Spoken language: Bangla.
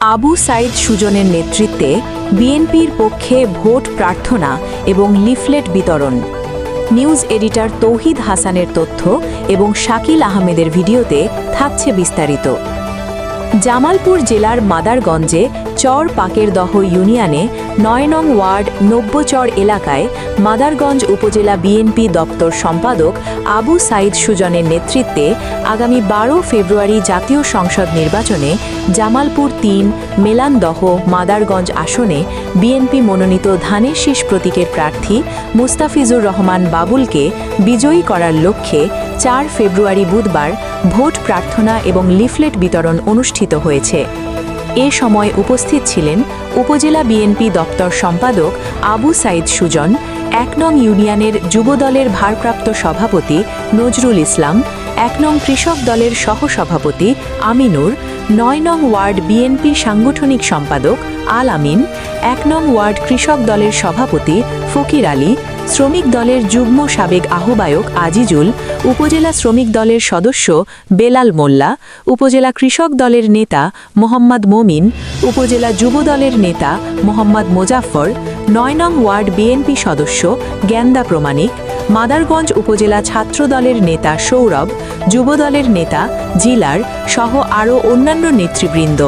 আবু সাইদ সুজনের নেতৃত্বে বিএনপির পক্ষে ভোট প্রার্থনা এবং লিফলেট বিতরণ। নিউজ এডিটর তৌহিদ হাসানের তথ্য এবং শাকিল আহমেদের ভিডিওতে থাকছে বিস্তারিত। জামালপুর জেলার মাদারগঞ্জে চর পাকেরদহ ইউনিয়নে নয় নং ওয়ার্ড নব্যচর এলাকায় মাদারগঞ্জ উপজেলা বিএনপি দপ্তর সম্পাদক আবু সাইদ সুজনের নেতৃত্বে আগামী বারো ফেব্রুয়ারি জাতীয় সংসদ নির্বাচনে জামালপুর তিন, মেলানদহ, মাদারগঞ্জ আসনে বিএনপি মনোনীত ধানের শীষ প্রতীকের প্রার্থী মুস্তাফিজুর রহমান বাবুলকে বিজয়ী করার লক্ষ্যে চার ফেব্রুয়ারি বুধবার ভোট প্রার্থনা এবং লিফলেট বিতরণ অনুষ্ঠিত হয়েছে। এ সময় উপস্থিত ছিলেন উপজেলা বিএনপি দপ্তর সম্পাদক আবু সাইদ সুজন, এক নং ইউনিয়নের যুবদলের ভারপ্রাপ্ত সভাপতি নজরুল ইসলাম, এক নং কৃষক দলের সহসভাপতি আমিনুর নয় নং ওয়ার্ড বিএনপি সাংগঠনিক সম্পাদক আল আমিন, এক নং ওয়ার্ড কৃষক দলের সভাপতি ফকির আলী, শ্রমিক দলের যুগ্ম সাবেক আহ্বায়ক আজিজুল, উপজেলা শ্রমিক দলের সদস্য বেলাল মোল্লা, উপজেলা কৃষক দলের নেতা মোহাম্মদ মমিন, উপজেলা যুব দলের নেতা মোহাম্মদ মোজাফর নয় নং ওয়ার্ড বিএনপি সদস্য জ্ঞানদা প্রমাণিক মাদারগঞ্জ উপজেলা ছাত্র দলের নেতা সৌরভ যুবদলের নেতা জিলার সহ আরও অন্যান্য নেতৃবৃন্দ।